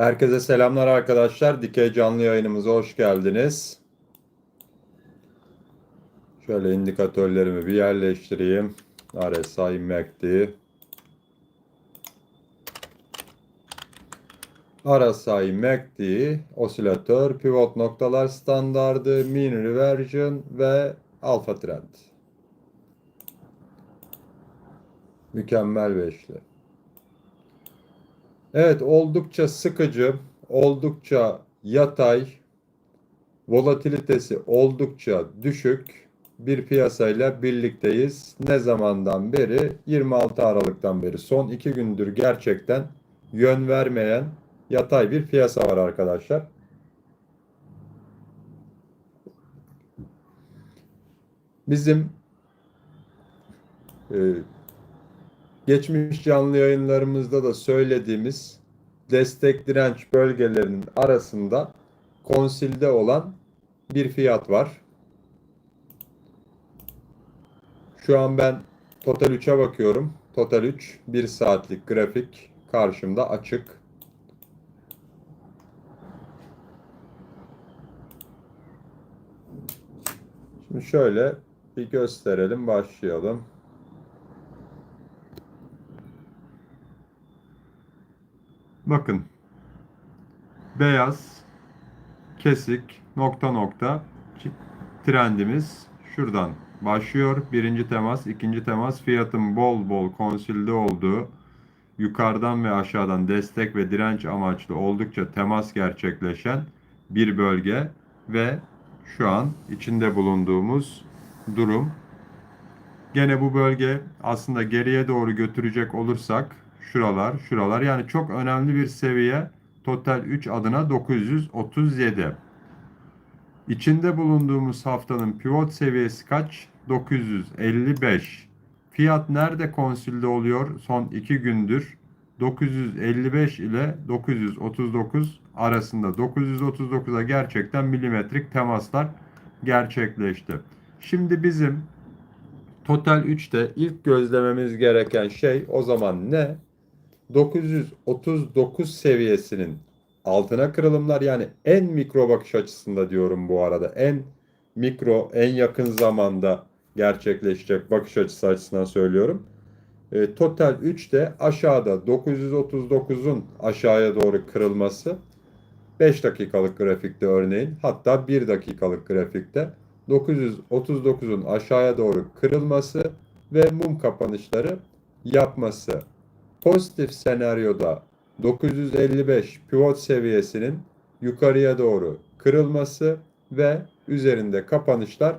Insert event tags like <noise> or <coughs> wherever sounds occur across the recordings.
Herkese selamlar arkadaşlar. Dikey canlı yayınımıza hoş geldiniz. Şöyle indikatörlerimi bir yerleştireyim. RSI MACD. RSI MACD, osilatör, pivot noktalar standardı, mean reversion ve alfa trend. Mükemmel beşli. Evet, oldukça sıkıcı, oldukça yatay, volatilitesi oldukça düşük bir piyasayla birlikteyiz. Ne zamandan beri? 26 Aralık'tan beri. Son iki gündür gerçekten yön vermeyen yatay bir piyasa var arkadaşlar. Bizim e, geçmiş canlı yayınlarımızda da söylediğimiz destek direnç bölgelerinin arasında konsilde olan bir fiyat var. Şu an ben Total 3'e bakıyorum. Total 3 1 saatlik grafik karşımda açık. Şimdi şöyle bir gösterelim, başlayalım. Bakın. Beyaz, kesik, nokta nokta trendimiz şuradan başlıyor. Birinci temas, ikinci temas fiyatın bol bol konsilde olduğu yukarıdan ve aşağıdan destek ve direnç amaçlı oldukça temas gerçekleşen bir bölge ve şu an içinde bulunduğumuz durum. Gene bu bölge aslında geriye doğru götürecek olursak şuralar, şuralar yani çok önemli bir seviye total 3 adına 937. İçinde bulunduğumuz haftanın pivot seviyesi kaç? 955. Fiyat nerede konsülde oluyor son 2 gündür? 955 ile 939 arasında 939'a gerçekten milimetrik temaslar gerçekleşti. Şimdi bizim Total 3'te ilk gözlememiz gereken şey o zaman ne? 939 seviyesinin altına kırılımlar yani en mikro bakış açısında diyorum bu arada. En mikro, en yakın zamanda gerçekleşecek bakış açısı açısından söylüyorum. E, total 3'te aşağıda 939'un aşağıya doğru kırılması 5 dakikalık grafikte örneğin hatta 1 dakikalık grafikte 939'un aşağıya doğru kırılması ve mum kapanışları yapması. Pozitif senaryoda 955 pivot seviyesinin yukarıya doğru kırılması ve üzerinde kapanışlar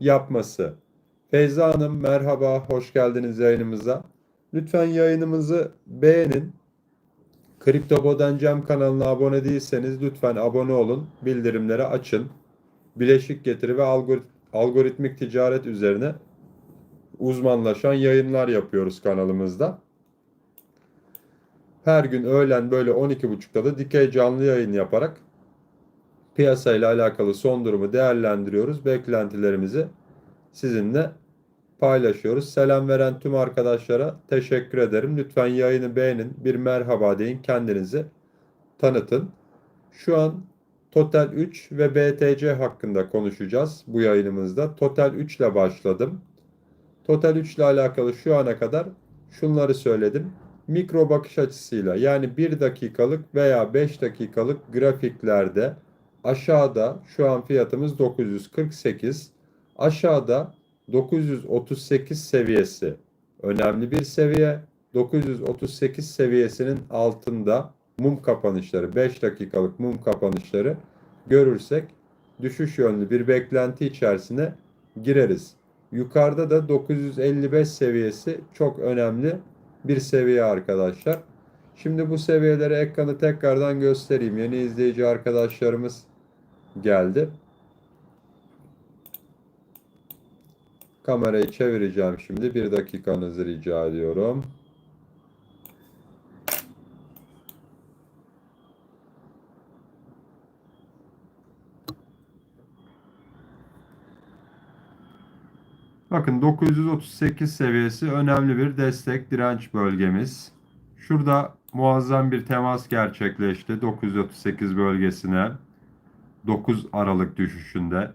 yapması. Feyza Hanım merhaba, hoş geldiniz yayınımıza. Lütfen yayınımızı beğenin. Kripto Bodencem kanalına abone değilseniz lütfen abone olun, bildirimleri açın. Bileşik getiri ve algorit algoritmik ticaret üzerine uzmanlaşan yayınlar yapıyoruz kanalımızda. Her gün öğlen böyle 12.30'da da dikey canlı yayın yaparak piyasayla alakalı son durumu değerlendiriyoruz. Beklentilerimizi sizinle paylaşıyoruz. Selam veren tüm arkadaşlara teşekkür ederim. Lütfen yayını beğenin, bir merhaba deyin, kendinizi tanıtın. Şu an Total 3 ve BTC hakkında konuşacağız bu yayınımızda. Total 3 ile başladım. Total 3 ile alakalı şu ana kadar şunları söyledim. Mikro bakış açısıyla yani 1 dakikalık veya 5 dakikalık grafiklerde aşağıda şu an fiyatımız 948. Aşağıda 938 seviyesi önemli bir seviye. 938 seviyesinin altında mum kapanışları 5 dakikalık mum kapanışları görürsek düşüş yönlü bir beklenti içerisine gireriz. Yukarıda da 955 seviyesi çok önemli bir seviye arkadaşlar. Şimdi bu seviyelere ekranı tekrardan göstereyim. Yeni izleyici arkadaşlarımız geldi. Kamerayı çevireceğim şimdi. Bir dakikanızı rica ediyorum. Bakın 938 seviyesi önemli bir destek direnç bölgemiz. Şurada muazzam bir temas gerçekleşti 938 bölgesine 9 Aralık düşüşünde.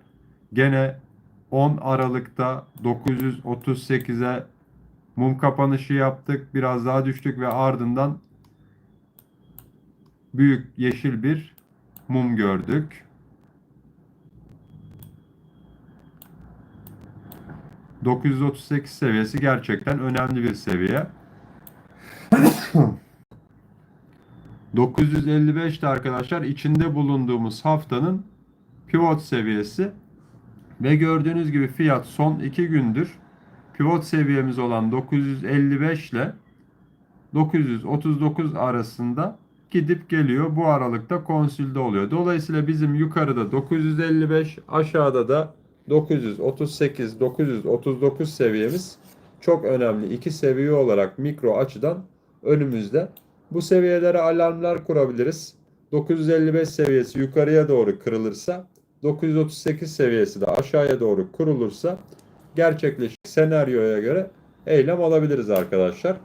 Gene 10 Aralık'ta 938'e mum kapanışı yaptık. Biraz daha düştük ve ardından büyük yeşil bir mum gördük. ...938 seviyesi gerçekten önemli bir seviye. <coughs> 955 de arkadaşlar içinde bulunduğumuz haftanın pivot seviyesi. Ve gördüğünüz gibi fiyat son 2 gündür pivot seviyemiz olan 955 ile 939 arasında gidip geliyor. Bu aralıkta konsülde oluyor. Dolayısıyla bizim yukarıda 955 aşağıda da 938 939 seviyemiz çok önemli. iki seviye olarak mikro açıdan önümüzde. Bu seviyelere alarmlar kurabiliriz. 955 seviyesi yukarıya doğru kırılırsa 938 seviyesi de aşağıya doğru kurulursa gerçekleşik senaryoya göre eylem alabiliriz arkadaşlar.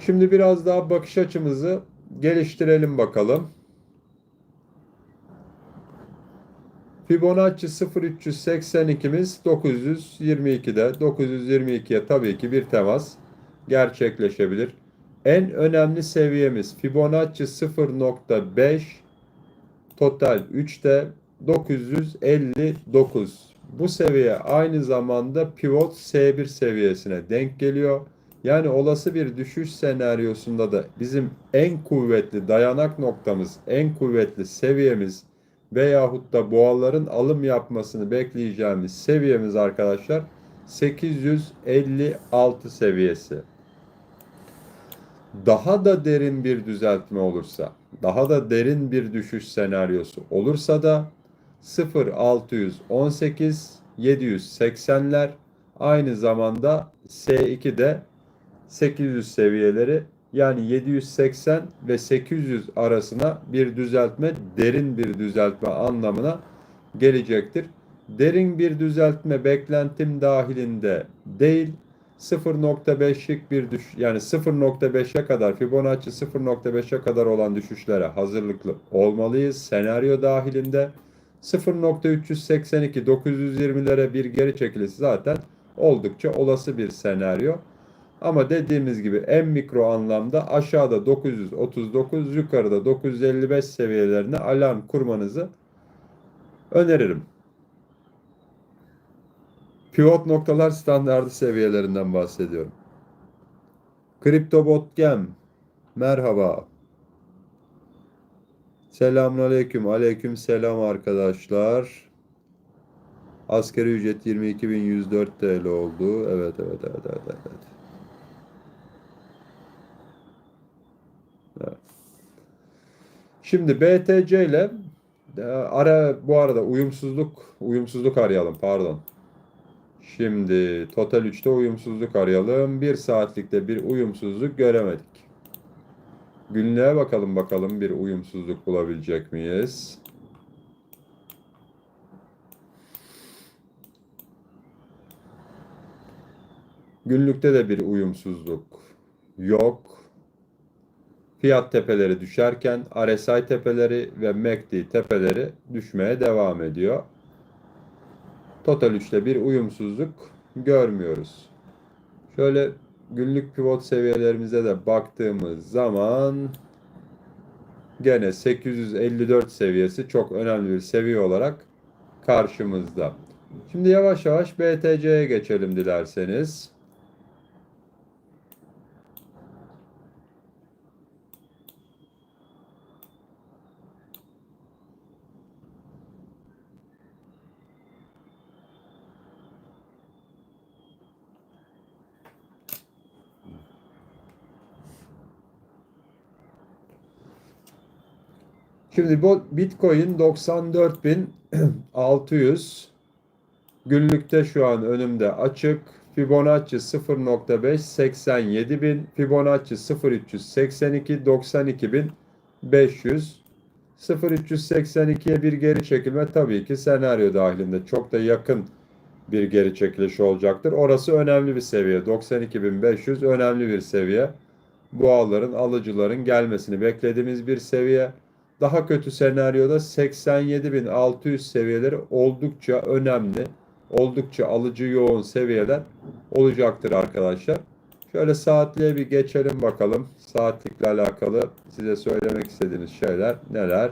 Şimdi biraz daha bakış açımızı geliştirelim bakalım. Fibonacci 0382'miz 922'de. 922'ye tabii ki bir temas gerçekleşebilir. En önemli seviyemiz Fibonacci 0.5 total 3'te 959. Bu seviye aynı zamanda pivot S1 seviyesine denk geliyor. Yani olası bir düşüş senaryosunda da bizim en kuvvetli dayanak noktamız, en kuvvetli seviyemiz veyahut da boğaların alım yapmasını bekleyeceğimiz seviyemiz arkadaşlar 856 seviyesi. Daha da derin bir düzeltme olursa, daha da derin bir düşüş senaryosu olursa da 0618 780'ler aynı zamanda S2'de 800 seviyeleri yani 780 ve 800 arasına bir düzeltme, derin bir düzeltme anlamına gelecektir. Derin bir düzeltme beklentim dahilinde değil, 0.5'lik bir düş yani 0.5'e kadar Fibonacci 0.5'e kadar olan düşüşlere hazırlıklı olmalıyız senaryo dahilinde. 0.382 920'lere bir geri çekilisi zaten oldukça olası bir senaryo. Ama dediğimiz gibi en mikro anlamda aşağıda 939, yukarıda 955 seviyelerine alarm kurmanızı öneririm. Pivot noktalar standardı seviyelerinden bahsediyorum. CryptoBot Gem merhaba. Selamünaleyküm. Aleyküm selam arkadaşlar. Asgari ücret 22.104 TL oldu. Evet evet evet evet. Evet. Şimdi BTC ile e, ara bu arada uyumsuzluk uyumsuzluk arayalım pardon. Şimdi total 3'te uyumsuzluk arayalım. 1 saatlikte bir uyumsuzluk göremedik. Günlüğe bakalım bakalım bir uyumsuzluk bulabilecek miyiz? Günlükte de bir uyumsuzluk yok. Fiyat tepeleri düşerken RSI tepeleri ve MACD tepeleri düşmeye devam ediyor. Total 3'te bir uyumsuzluk görmüyoruz. Şöyle günlük pivot seviyelerimize de baktığımız zaman gene 854 seviyesi çok önemli bir seviye olarak karşımızda. Şimdi yavaş yavaş BTC'ye geçelim dilerseniz. Şimdi bu Bitcoin 94.600 günlükte şu an önümde açık. Fibonacci 0.5 87.000 Fibonacci 0.382 92.500 0.382'ye bir geri çekilme tabii ki senaryo dahilinde çok da yakın bir geri çekiliş olacaktır. Orası önemli bir seviye. 92.500 önemli bir seviye. Boğaların, alıcıların gelmesini beklediğimiz bir seviye. Daha kötü senaryoda 87.600 seviyeleri oldukça önemli, oldukça alıcı yoğun seviyeler olacaktır arkadaşlar. Şöyle saatliğe bir geçelim bakalım. Saatlikle alakalı size söylemek istediğiniz şeyler neler?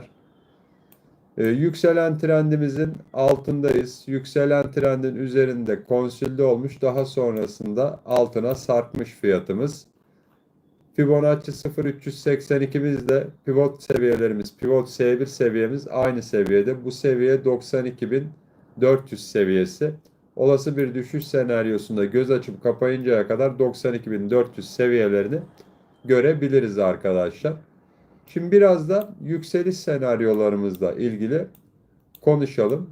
Ee, yükselen trendimizin altındayız. Yükselen trendin üzerinde konsülde olmuş. Daha sonrasında altına sarkmış fiyatımız. Fibonacci 0382'miz de pivot seviyelerimiz, pivot S1 seviyemiz aynı seviyede. Bu seviye 92.400 seviyesi. Olası bir düşüş senaryosunda göz açıp kapayıncaya kadar 92.400 seviyelerini görebiliriz arkadaşlar. Şimdi biraz da yükseliş senaryolarımızla ilgili konuşalım.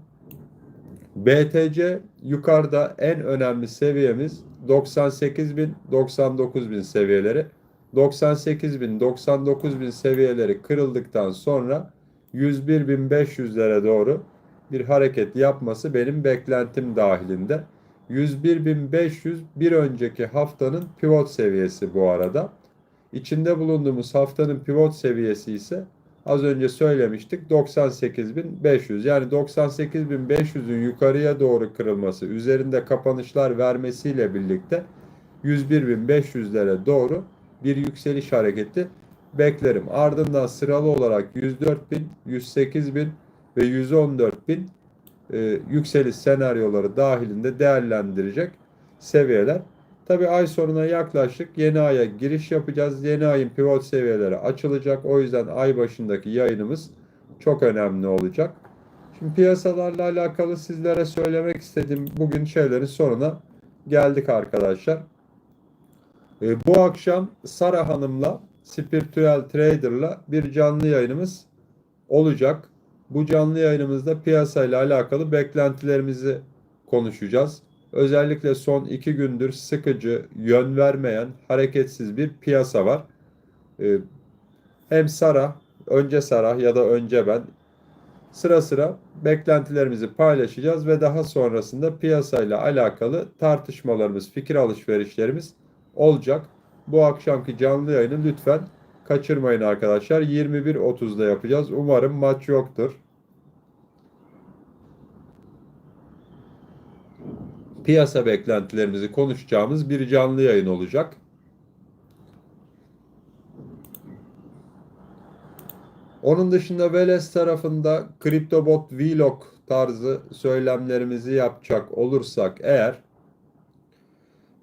BTC yukarıda en önemli seviyemiz 98.000 99.000 seviyeleri. 98.000 99.000 seviyeleri kırıldıktan sonra 101.500'lere doğru bir hareket yapması benim beklentim dahilinde. 101.500 bir önceki haftanın pivot seviyesi bu arada. İçinde bulunduğumuz haftanın pivot seviyesi ise az önce söylemiştik 98.500. Yani 98.500'ün yukarıya doğru kırılması, üzerinde kapanışlar vermesiyle birlikte 101.500'lere doğru bir yükseliş hareketi beklerim. Ardından sıralı olarak 104.000, 108.000 ve 114.000 e, yükseliş senaryoları dahilinde değerlendirecek seviyeler. Tabi ay sonuna yaklaştık. Yeni aya giriş yapacağız. Yeni ayın pivot seviyeleri açılacak. O yüzden ay başındaki yayınımız çok önemli olacak. Şimdi piyasalarla alakalı sizlere söylemek istediğim bugün şeylerin sonuna geldik arkadaşlar. E, bu akşam Sara Hanım'la Spiritual Trader'la bir canlı yayınımız olacak. Bu canlı yayınımızda piyasayla alakalı beklentilerimizi konuşacağız. Özellikle son iki gündür sıkıcı, yön vermeyen, hareketsiz bir piyasa var. Ee, hem Sara, önce Sara ya da önce ben sıra sıra beklentilerimizi paylaşacağız ve daha sonrasında piyasayla alakalı tartışmalarımız, fikir alışverişlerimiz olacak. Bu akşamki canlı yayını lütfen kaçırmayın arkadaşlar. 21.30'da yapacağız. Umarım maç yoktur. Piyasa beklentilerimizi konuşacağımız bir canlı yayın olacak. Onun dışında Veles tarafında CryptoBot Vlog tarzı söylemlerimizi yapacak olursak eğer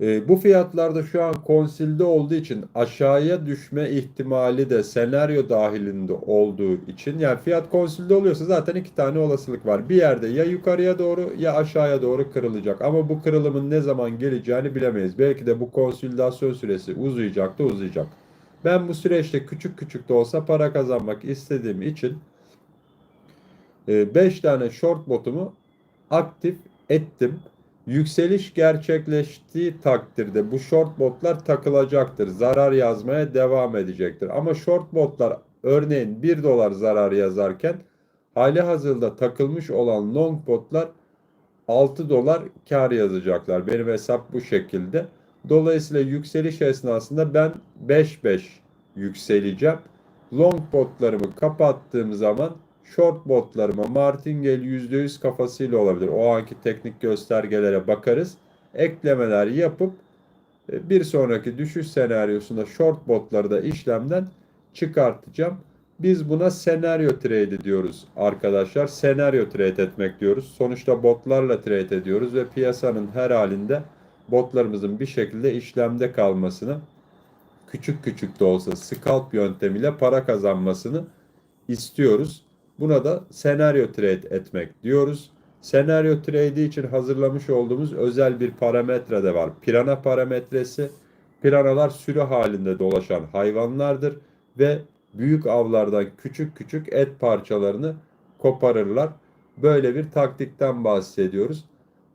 e, bu fiyatlarda şu an konsilde olduğu için aşağıya düşme ihtimali de senaryo dahilinde olduğu için yani fiyat konsilde oluyorsa zaten iki tane olasılık var. Bir yerde ya yukarıya doğru ya aşağıya doğru kırılacak ama bu kırılımın ne zaman geleceğini bilemeyiz. Belki de bu konsültasyon süresi uzayacak da uzayacak. Ben bu süreçte küçük küçük de olsa para kazanmak istediğim için 5 e, tane short botumu aktif ettim. Yükseliş gerçekleştiği takdirde bu short botlar takılacaktır. Zarar yazmaya devam edecektir. Ama short botlar örneğin 1 dolar zarar yazarken hali hazırda takılmış olan long botlar 6 dolar kar yazacaklar. Benim hesap bu şekilde. Dolayısıyla yükseliş esnasında ben 5-5 yükseleceğim. Long botlarımı kapattığım zaman short botlarıma martingale %100 kafasıyla olabilir. O anki teknik göstergelere bakarız. Eklemeler yapıp e, bir sonraki düşüş senaryosunda short botları da işlemden çıkartacağım. Biz buna senaryo trade diyoruz arkadaşlar. Senaryo trade etmek diyoruz. Sonuçta botlarla trade ediyoruz ve piyasanın her halinde botlarımızın bir şekilde işlemde kalmasını küçük küçük de olsa scalp yöntemiyle para kazanmasını istiyoruz. Buna da senaryo trade etmek diyoruz. Senaryo trade için hazırlamış olduğumuz özel bir parametre de var. Pirana parametresi. Piranalar sürü halinde dolaşan hayvanlardır ve büyük avlardan küçük küçük et parçalarını koparırlar. Böyle bir taktikten bahsediyoruz.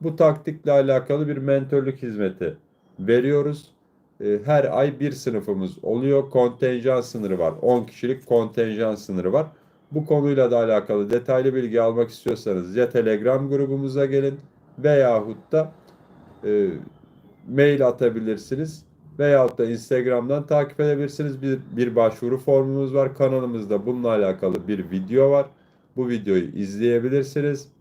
Bu taktikle alakalı bir mentörlük hizmeti veriyoruz. Ee, her ay bir sınıfımız oluyor. Kontenjan sınırı var. 10 kişilik kontenjan sınırı var. Bu konuyla da alakalı detaylı bilgi almak istiyorsanız ya Telegram grubumuza gelin veyahut da e, mail atabilirsiniz veyahut da Instagram'dan takip edebilirsiniz. Bir, bir başvuru formumuz var kanalımızda. Bununla alakalı bir video var. Bu videoyu izleyebilirsiniz.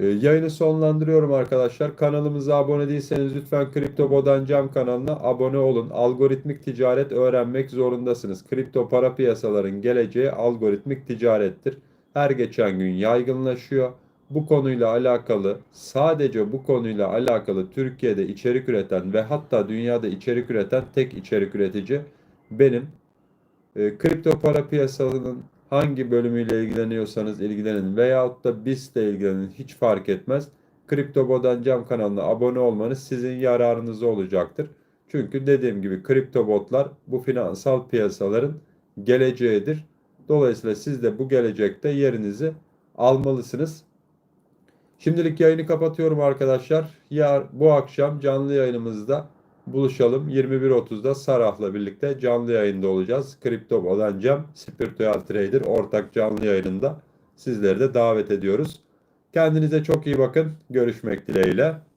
Ee, yayını sonlandırıyorum arkadaşlar. Kanalımıza abone değilseniz lütfen Kripto Bodancam kanalına abone olun. Algoritmik ticaret öğrenmek zorundasınız. Kripto para piyasaların geleceği algoritmik ticarettir. Her geçen gün yaygınlaşıyor. Bu konuyla alakalı sadece bu konuyla alakalı Türkiye'de içerik üreten ve hatta dünyada içerik üreten tek içerik üretici benim. E, kripto para piyasalarının hangi bölümüyle ilgileniyorsanız ilgilenin veyahut da BIST ile ilgilenin hiç fark etmez. Kripto Bodancam kanalına abone olmanız sizin yararınıza olacaktır. Çünkü dediğim gibi kripto botlar bu finansal piyasaların geleceğidir. Dolayısıyla siz de bu gelecekte yerinizi almalısınız. Şimdilik yayını kapatıyorum arkadaşlar. Yar, bu akşam canlı yayınımızda buluşalım. 21.30'da Sarah'la birlikte canlı yayında olacağız. Kripto Bodancam, Spiritual Trader ortak canlı yayınında sizleri de davet ediyoruz. Kendinize çok iyi bakın. Görüşmek dileğiyle.